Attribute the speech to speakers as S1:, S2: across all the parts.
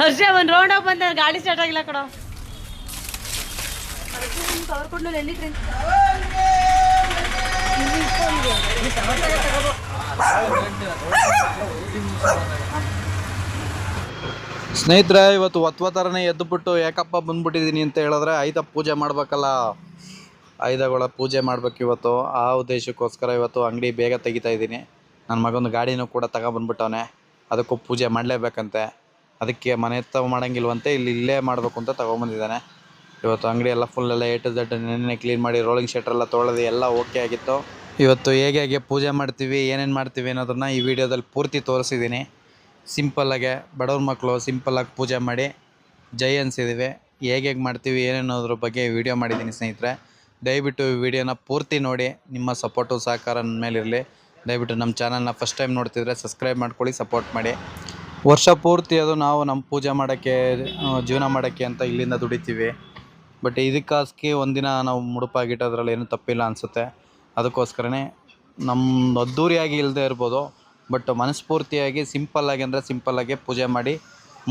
S1: ಹರ್ಷ, ಒಂದ್ round of ಬಂದ ಗಾಡಿ ಸ್ಟಾರ್ಟ್ ಆಗಿಲ್ಲ ಕಡ
S2: ಸ್ನೇಹಿತರೆ, ಇವತ್ತು ಒತ್ವ ಥರನೇ ಎದ್ದುಬಿಟ್ಟು ಯಾಕಪ್ಪ ಬಂದ್ಬಿಟ್ಟಿದ್ದೀನಿ ಅಂತ ಹೇಳಿದ್ರೆ ಐದ ಪೂಜೆ ಮಾಡ್ಬೇಕಲ್ಲ. ಆಯುಧಗಳ ಪೂಜೆ ಮಾಡ್ಬೇಕು ಇವತ್ತು. ಆ ಉದ್ದೇಶಕ್ಕೋಸ್ಕರ ಇವತ್ತು ಅಂಗಡಿ ಬೇಗ ತೆಗಿತಾ ಇದ್ದೀನಿ. ನನ್ನ ಮಗನ ಗಾಡಿನೂ ಕೂಡ ತಗೊಬಂದ್ಬಿಟ್ಟವನೆ. ಅದಕ್ಕೂ ಪೂಜೆ ಮಾಡಲೇಬೇಕಂತೆ. ಅದಕ್ಕೆ ಮನೆ ಹತ್ರ ಮಾಡೋಂಗಿಲ್ವಂತೆ ಇಲ್ಲಿ ಇಲ್ಲೇ ಮಾಡಬೇಕು ಅಂತ ತೊಗೊಂಬಂದಿದ್ದಾನೆ. ಇವತ್ತು ಅಂಗಡಿ ಎಲ್ಲ ಫುಲ್ ಎಲ್ಲ ಏ ಟು ಝಡ್ ನೆನ್ನೆ ಕ್ಲೀನ್ ಮಾಡಿ ರೋಲಿಂಗ್ ಶೆಟ್ರ್ ಎಲ್ಲ ತೊಳೆದು ಎಲ್ಲ ಓಕೆ ಆಗಿತ್ತು. ಇವತ್ತು ಹೇಗೆ ಹೇಗೆ ಪೂಜೆ ಮಾಡ್ತೀವಿ, ಏನೇನು ಮಾಡ್ತೀವಿ ಅನ್ನೋದನ್ನ ಈ ವಿಡಿಯೋದಲ್ಲಿ ಪೂರ್ತಿ ತೋರಿಸಿದ್ದೀನಿ. ಸಿಂಪಲ್ಲಾಗೆ ಬಡವ್ರ ಮಕ್ಕಳು ಸಿಂಪಲ್ಲಾಗಿ ಪೂಜೆ ಮಾಡಿ, ಜೈ ಅನ್ಸಿದ್ದೀವಿ ಹೇಗೆ ಹೇಗೆ ಮಾಡ್ತೀವಿ, ಏನೇನೋದ್ರ ಬಗ್ಗೆ ವಿಡಿಯೋ ಮಾಡಿದ್ದೀನಿ ಸ್ನೇಹಿತರೆ. ದಯವಿಟ್ಟು ಈ ವಿಡಿಯೋನ ಪೂರ್ತಿ ನೋಡಿ, ನಿಮ್ಮ ಸಪೋರ್ಟು ಸಹಕಾರ ನನ್ನ ಮೇಲಿರಲಿ. ದಯವಿಟ್ಟು ನಮ್ಮ ಚಾನಲ್ನ ಫಸ್ಟ್ ಟೈಮ್ ನೋಡ್ತಿದ್ರೆ ಸಬ್ಸ್ಕ್ರೈಬ್ ಮಾಡ್ಕೊಳ್ಳಿ ಸಪೋರ್ಟ್ ಮಾಡಿ. ವರ್ಷ ಪೂರ್ತಿ ಅದು ನಾವು ನಮ್ಮ ಪೂಜೆ ಮಾಡೋಕ್ಕೆ ಜೀವನ ಮಾಡೋಕ್ಕೆ ಅಂತ ಇಲ್ಲಿಂದ ದುಡಿತೀವಿ. ಬಟ್ ಇದಕ್ಕಾಗಿ ಒಂದಿನ ನಾವು ಮುಡುಪಾಗಿಟ್ಟೋದ್ರಲ್ಲಿ ಏನೂ ತಪ್ಪಿಲ್ಲ ಅನಿಸುತ್ತೆ. ಅದಕ್ಕೋಸ್ಕರನೇ ನಮ್ಮ ಅದ್ದೂರಿಯಾಗಿ ಇಲ್ಲದೆ ಇರ್ಬೋದು. ಬಟ್ ಮನಸ್ಫೂರ್ತಿಯಾಗಿ ಸಿಂಪಲ್ಲಾಗಿ ಅಂದರೆ ಸಿಂಪಲ್ಲಾಗಿ ಪೂಜೆ ಮಾಡಿ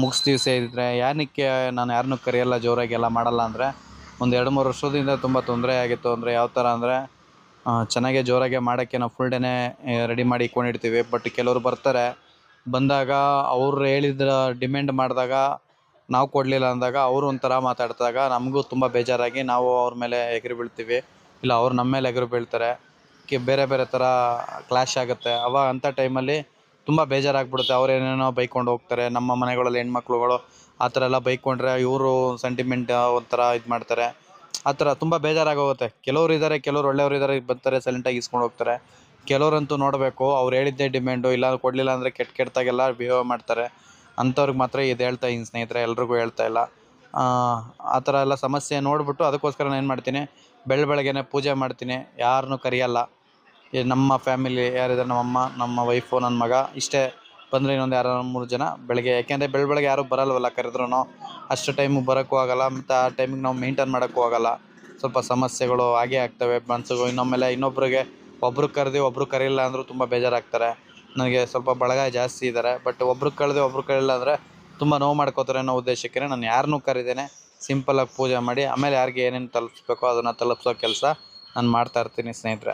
S2: ಮುಗಿಸ್ತೀವಿ ಸೇರಿದ್ರೆ ಯಾರಕ್ಕೆ ನಾನು ಯಾರನ್ನೂ ಕರೆಯಲ್ಲ ಜೋರಾಗಿ ಎಲ್ಲ ಮಾಡಲ್ಲ ಅಂದರೆ ಒಂದು ಎರಡು ಮೂರು ವರ್ಷದಿಂದ ತುಂಬ ತೊಂದರೆ ಆಗಿತ್ತು ಅಂದರೆ ಯಾವ ಥರ ಅಂದರೆ ಚೆನ್ನಾಗೆ ಜೋರಾಗೆ ಮಾಡೋಕ್ಕೆ ನಾವು ಫುಲ್ ಡೇನೇ ರೆಡಿ ಮಾಡಿ ಇಟ್ಕೊಂಡಿರ್ತೀವಿ. ಬಟ್ ಕೆಲವರು ಬರ್ತಾರೆ. ಬಂದಾಗ ಅವ್ರು ಹೇಳಿದ ಡಿಮ್ಯಾಂಡ್ ಮಾಡಿದಾಗ ನಾವು ಕೊಡಲಿಲ್ಲ ಅಂದಾಗ ಅವರು ಒಂಥರ ಮಾತಾಡಿದಾಗ ನಮಗೂ ತುಂಬ ಬೇಜಾರಾಗಿ ನಾವು ಅವ್ರ ಮೇಲೆ ಎಗರಿ ಬೀಳ್ತೀವಿ. ಇಲ್ಲ, ಅವ್ರು ನಮ್ಮ ಮೇಲೆ ಎಗರು ಬೀಳ್ತಾರೆ. ಕೆ, ಬೇರೆ ಬೇರೆ ಥರ ಕ್ಲಾಶ್ ಆಗುತ್ತೆ. ಅವಾಗ ಅಂಥ ಟೈಮಲ್ಲಿ ತುಂಬ ಬೇಜಾರಾಗ್ಬಿಡುತ್ತೆ. ಅವ್ರು ಏನೇನೋ ಬೈಕೊಂಡು ಹೋಗ್ತಾರೆ. ನಮ್ಮ ಮನೆಗಳಲ್ಲಿ ಹೆಣ್ಮಕ್ಳುಗಳು ಆ ಥರ ಎಲ್ಲ ಬೈಕೊಂಡ್ರೆ ಇವರು ಸೆಂಟಿಮೆಂಟ್ ಒಂಥರ ಇದು ಮಾಡ್ತಾರೆ. ಆ ಥರ ತುಂಬ ಬೇಜಾರಾಗೋಗುತ್ತೆ. ಕೆಲವ್ರು ಇದ್ದಾರೆ ಕೆಲವ್ರು ಒಳ್ಳೆಯವ್ರು ಇದ್ದಾರೆ ಬರ್ತಾರೆ ಸೈಲೆಂಟಾಗಿ ಇಸ್ಕೊಂಡು ಹೋಗ್ತಾರೆ. ಕೆಲವ್ರಂತೂ ನೋಡಬೇಕು ಅವ್ರು ಹೇಳಿದ್ದೇ ಡಿಮ್ಯಾಂಡು ಇಲ್ಲ ಕೊಡಲಿಲ್ಲ ಅಂದರೆ ಕೆಟ್ಟ ಕೆಟ್ಟದಾಗೆಲ್ಲ ಬಿಹೇವ್ ಮಾಡ್ತಾರೆ. ಅಂಥವ್ರಿಗೆ ಮಾತ್ರ ಇದು ಹೇಳ್ತಾ ಇದ್ದೀನಿ ಸ್ನೇಹಿತರೆ ಎಲ್ರಿಗೂ ಹೇಳ್ತಾ ಇಲ್ಲ. ಆ, ಥರ ಎಲ್ಲ ಸಮಸ್ಯೆ ನೋಡಿಬಿಟ್ಟು ಅದಕ್ಕೋಸ್ಕರ ನಾನು ಏನು ಮಾಡ್ತೀನಿ ಬೆಳ ಬೆಳಗ್ಗೆನೆ ಪೂಜೆ ಮಾಡ್ತೀನಿ ಯಾರನ್ನೂ ಕರೆಯಲ್ಲ. ನಮ್ಮ ಫ್ಯಾಮಿಲಿ ಯಾರಿದ್ದಾರೆ ನಮ್ಮಮ್ಮ ನಮ್ಮ ವೈಫು ನನ್ನ ಮಗ ಇಷ್ಟೇ ಬಂದರೆ ಇನ್ನೊಂದು ಯಾರು ಮೂರು ಜನ ಬೆಳಗ್ಗೆ. ಯಾಕೆಂದರೆ ಬೆಳ ಬೆಳಗ್ಗೆ ಯಾರೂ ಬರಲ್ವಲ್ಲ ಕರೆದ್ರೂ ಅಷ್ಟು ಟೈಮಿಗೆ ಬರೋಕ್ಕೂ ಆಗಲ್ಲ ಮತ್ತು ಆ ಟೈಮಿಗೆ ನಾವು ಮೇಂಟೈನ್ ಮಾಡೋಕ್ಕೂ ಆಗಲ್ಲ. ಸ್ವಲ್ಪ ಸಮಸ್ಯೆಗಳು ಹಾಗೇ ಆಗ್ತವೆ ಮನಸ್ಸುಗಳು ಇನ್ನೊಮ್ಮೆಲೆ ಇನ್ನೊಬ್ರಿಗೆ ಒಬ್ರು ಕರೆದು ಒಬ್ಬರು ಕರಿಲ್ಲ ಅಂದರೂ ತುಂಬ ಬೇಜಾರಾಗ್ತಾರೆ. ನನಗೆ ಸ್ವಲ್ಪ ಬಳಗ ಜಾಸ್ತಿ ಇದ್ದಾರೆ ಬಟ್ ಒಬ್ರು ಕಳೆದು ಒಬ್ರು ಕರಿಲ್ಲ ಅಂದರೆ ತುಂಬ ನೋವು ಮಾಡ್ಕೋತಾರೆ ಅನ್ನೋ ಉದ್ದೇಶಕ್ಕೆ ನಾನು ಯಾರನ್ನೂ ಕರೀದೇನೆ. ಸಿಂಪಲಾಗಿ ಪೂಜೆ ಮಾಡಿ, ಆಮೇಲೆ ಯಾರಿಗೆ ಏನೇನು ತಲುಪಿಸ್ಬೇಕೋ ಅದನ್ನು ತಲುಪಿಸೋ ಕೆಲಸ ನಾನು ಮಾಡ್ತಾ ಇರ್ತೀನಿ ಸ್ನೇಹಿತರೆ.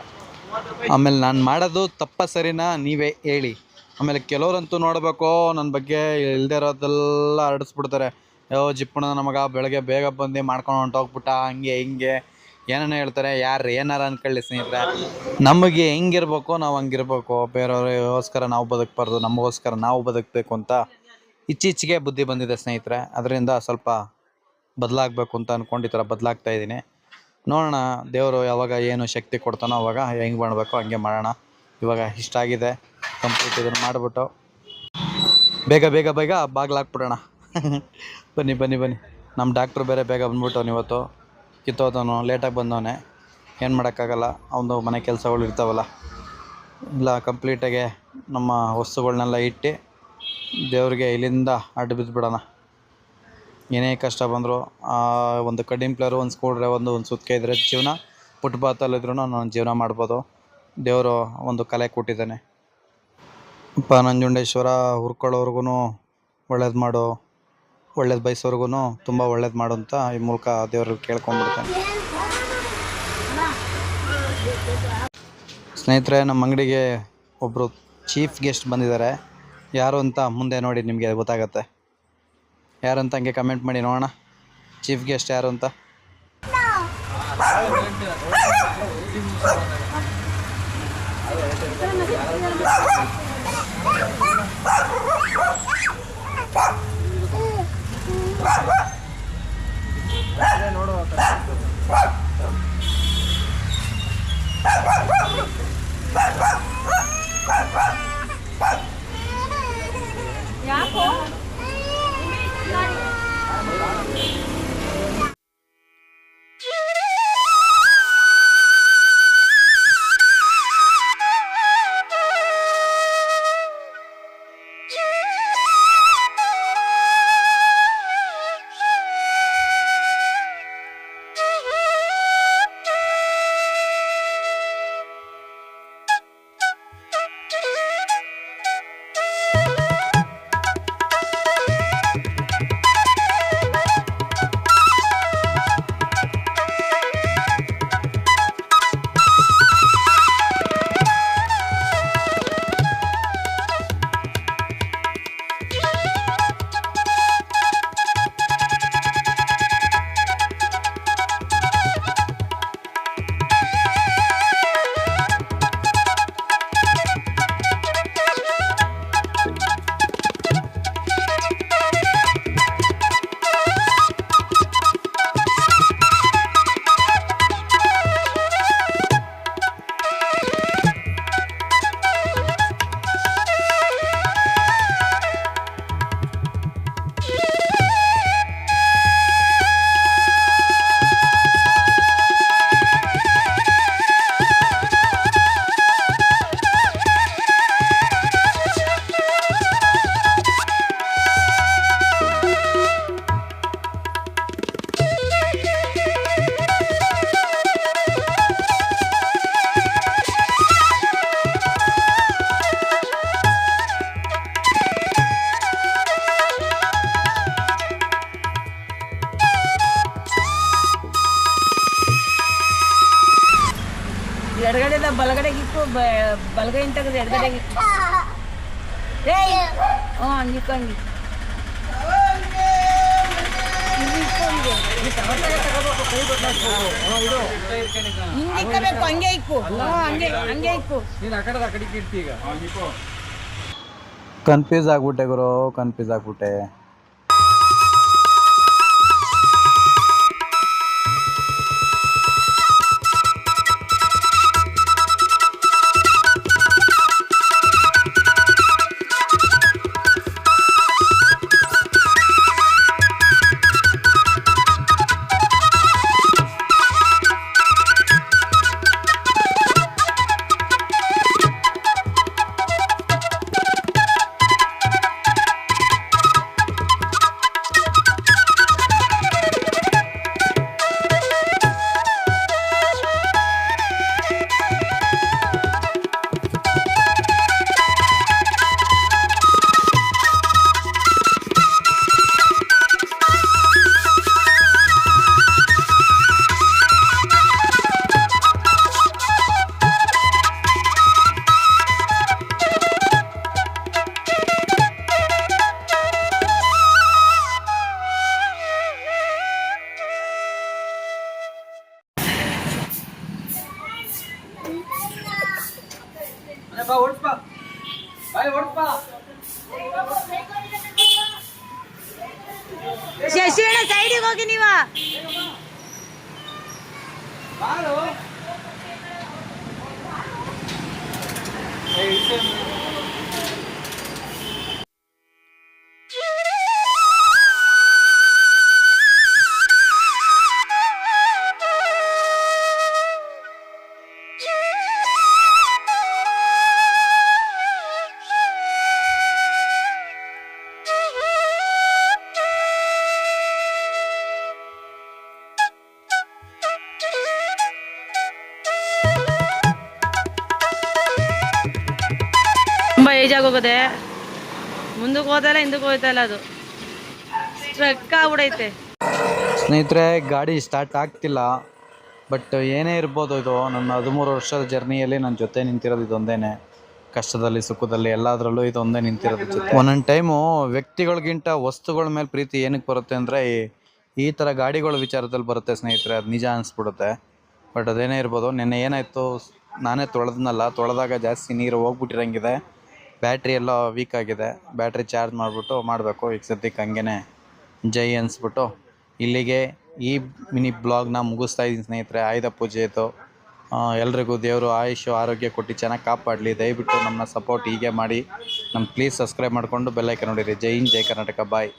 S2: ಆಮೇಲೆ ನಾನು ಮಾಡೋದು ತಪ್ಪ ಸರಿನಾ ನೀವೇ ಹೇಳಿ. ಆಮೇಲೆ ಕೆಲವರಂತೂ ನೋಡಬೇಕು ನನ್ನ ಬಗ್ಗೆ ಇಲ್ಲದೆ ಇರೋದೆಲ್ಲ ಹರಡಿಸ್ಬಿಡ್ತಾರೆ. ಯೋ ಜಿಪ್ಪಣ ನಮಗ ಬೆಳಗ್ಗೆ ಬೇಗ ಬಂದು ಮಾಡ್ಕೊಂಡು ಹೊಂಟೋಗ್ಬಿಟ್ಟ, ಹಂಗೆ ಹಿಂಗೆ. ಏನೇನೋ ಹೇಳ್ತಾರೆ ಯಾರು ಏನಾರ ಅನ್ಕೊಳ್ಳಿ ಸ್ನೇಹಿತರೆ. ನಮಗೆ ಹೆಂಗಿರ್ಬೇಕು, ನಾವು ಹಂಗಿರ್ಬೇಕು. ಬೇರೆಯವ್ರಿಗೋಸ್ಕರ ನಾವು ಬದುಕಬಾರ್ದು, ನಮಗೋಸ್ಕರ ನಾವು ಬದುಕಬೇಕು ಅಂತ ಇಚ್ಚಿಚ್ಚಿಗೆ ಬುದ್ಧಿ ಬಂದಿದೆ ಸ್ನೇಹಿತರೆ. ಅದರಿಂದ ಸ್ವಲ್ಪ ಬದಲಾಗಬೇಕು ಅಂತ ಅಂದ್ಕೊಂಡು ಈ ಥರ ಬದಲಾಗ್ತಾ ಇದ್ದೀನಿ. ನೋಡೋಣ, ದೇವರು ಯಾವಾಗ ಏನು ಶಕ್ತಿ ಕೊಡ್ತಾನೋ ಅವಾಗ ಹೆಂಗೆ ಮಾಡಬೇಕು ಹಂಗೆ ಮಾಡೋಣ. ಇವಾಗ ಇಷ್ಟ ಆಗಿದೆ ಕಂಪ್ಲೀಟ್ ಇದನ್ನು ಮಾಡಿಬಿಟ್ಟು. ಬೇಗ ಬೇಗ ಬೇಗ ಬಾಗ್ಲು ಹಾಕ್ಬಿಡೋಣ ಬನ್ನಿ ಬನ್ನಿ ಬನ್ನಿ. ನಮ್ಮ ಡಾಕ್ಟ್ರು ಬೇರೆ ಬೇಗ ಬಂದ್ಬಿಟ್ಟವನು ಇವತ್ತು. ಕಿತ್ತೋದವನು ಲೇಟಾಗಿ ಬಂದವನೆ. ಏನು ಮಾಡೋಕ್ಕಾಗಲ್ಲ ಅವನು ಮನೆ ಕೆಲಸಗಳು ಇರ್ತಾವಲ್ಲ. ಇಲ್ಲ ಕಂಪ್ಲೀಟಾಗೆ ನಮ್ಮ ವಸ್ತುಗಳನ್ನೆಲ್ಲ ಇಟ್ಟು ದೇವ್ರಿಗೆ ಇಲ್ಲಿಂದ ಅಡ್ಡು ಬಿದ್ದುಬಿಡೋಣ ಏನೇ ಕಷ್ಟ ಬಂದರೂ ಒಂದು ಕಡಿಮೆ ಪ್ಲೇರು ಒಂದು ಸ್ಕೂಲ್ ಒಂದು ಒಂದು ಸುತ್ತಿಗೆ ಇದ್ದರೆ ಜೀವನ ಫುಟ್ಪಾತಲ್ಲಿದ್ರೂ ನಾನು ಜೀವನ ಮಾಡ್ಬೋದು. ದೇವರು ಒಂದು ಕಲೆ ಕೊಟ್ಟಿದ್ದಾನೆ. ಪ ನಂಜುಂಡೇಶ್ವರ ಹುರ್ಕೊಳ್ಳೋರ್ಗು ಒಳ್ಳೇದು ಮಾಡು. ಒಳ್ಳೇದು ಬಯಸೋರ್ಗು ತುಂಬ ಒಳ್ಳೇದು ಮಾಡು ಅಂತ ಈ ಮೂಲಕ ದೇವ್ರಿಗೆ ಕೇಳ್ಕೊಂಡ್ಬಿಡ್ತೇನೆ. ಸ್ನೇಹಿತರೆ, ನಮ್ಮ ಅಂಗಡಿಗೆ ಒಬ್ಬರು ಚೀಫ್ ಗೆಸ್ಟ್ ಬಂದಿದ್ದಾರೆ. ಯಾರು ಅಂತ ಮುಂದೆ ನೋಡಿ ನಿಮಗೆ ಗೊತ್ತಾಗತ್ತೆ. ಯಾರು ಅಂತ ಹಂಗೆ ಕಮೆಂಟ್ ಮಾಡಿ ನೋಡೋಣ. ಚೀಫ್ ಗೆಸ್ಟ್ ಯಾರು ಅಂತ?
S3: ಬಲಗಡೆಗೆ ಇಕ್ಕು ಬ- ಬಲಗೈಯಿಂದ ತೆಗೆದು ಎಡಗಡೆಗೆ ಇಕ್ಕು. ಏಯ್! ಹ್ಞೂ ಹಂಗಿ ಇಲ್ಲಿ ಇಕ್ಕು ಹಂಗೆ. ಹಿಂಗೆ ಇಕ್ಕಬೇಕು ಹಂಗೆ ಇಕ್ಕು. ಹ್ಞೂ ಹಂಗೆ ಹಂಗೆ ಇಕ್ಕು.
S2: ಕನ್ಫ್ಯೂಸ್ ಆಗ್ಬಿಟ್ಟೆ ಗುರು ಕನ್ಫ್ಯೂಸ್ ಆಗ್ಬಿಟ್ಟೆ.
S1: Hello. ತುಂಬ ಏಜ್ ಆಗೋಗದೆ ಮುಂದಕ್ಕೆ ಹೋದಲ್ಲ ಹಿಂದಕ್ಕೆ ಹೋಯ್ತಾ ಇಲ್ಲ ಅದು. ಸ್ಟ್ರಕ್ ಆಗ್ಬಿಡೈತೆ.
S2: ಸ್ನೇಹಿತರೆ, ಗಾಡಿ ಸ್ಟಾರ್ಟ್ ಆಗ್ತಿಲ್ಲ. ಬಟ್ ಏನೇ ಇರ್ಬೋದು ಇದು, ನನ್ನ ಹದಿಮೂರು ವರ್ಷದ ಜರ್ನಿಯಲ್ಲಿ ನನ್ನ ಜೊತೆ ನಿಂತಿರೋದು ಇದೊಂದೇನೆ. ಕಷ್ಟದಲ್ಲಿ, ಸುಖದಲ್ಲಿ, ಎಲ್ಲದರಲ್ಲೂ ಇದೊಂದೇ ನಿಂತಿರೋದು ಜೊತೆ. ಒಂದೊಂದು ಟೈಮು ವ್ಯಕ್ತಿಗಳಿಗಿಂತ ವಸ್ತುಗಳ ಮೇಲೆ ಪ್ರೀತಿ ಏನಕ್ಕೆ ಬರುತ್ತೆ ಅಂದರೆ, ಈ ಈ ಥರ ಗಾಡಿಗಳ ವಿಚಾರದಲ್ಲಿ ಬರುತ್ತೆ ಸ್ನೇಹಿತರೆ, ಅದು ನಿಜ ಅನಿಸ್ಬಿಡುತ್ತೆ. ಬಟ್ ಅದೇನೇ ಇರ್ಬೋದು, ನಿನ್ನೆ ಏನಾಯಿತು, ನಾನೇ ತೊಳೆದ್ನಲ್ಲ, ತೊಳೆದಾಗ ಜಾಸ್ತಿ ನೀರು ಹೋಗ್ಬಿಟ್ಟಿರಂಗಿದೆ. ಬ್ಯಾಟ್ರಿ ಎಲ್ಲ ವೀಕ್ ಆಗಿದೆ. ಬ್ಯಾಟ್ರಿ ಚಾರ್ಜ್ ಮಾಡಿಬಿಟ್ಟು ಮಾಡಬೇಕು. ಈಗ ಸದ್ಯಕ್ಕೆ ಹಂಗೇ ಜೈ ಅನ್ಸ್ಬಿಟ್ಟು ಇಲ್ಲಿಗೆ ಈ ಮಿನಿ ಬ್ಲಾಗ್ನ ಮುಗಿಸ್ತಾ ಇದ್ದೀನಿ ಸ್ನೇಹಿತರೆ. ಆಯುಧ ಪೂಜೆ ಇತ್ತು ಎಲ್ರಿಗೂ ದೇವರು ಆಯುಷು, ಆರೋಗ್ಯ ಕೊಟ್ಟು ಚೆನ್ನಾಗಿ ಕಾಪಾಡಲಿ. ದಯವಿಟ್ಟು ನಮ್ಮ ಸಪೋರ್ಟ್ ಹೀಗೆ ಮಾಡಿ. ನಮ್ಮ ಪ್ಲೀಸ್ ಸಬ್ಸ್ಕ್ರೈಬ್ ಮಾಡಿಕೊಂಡು ಬೆಲ್ಲೈಕನ್ ನೋಡಿರಿ. ಜೈ ಹಿಂದ್, ಜೈ ಕರ್ನಾಟಕ. ಬಾಯ್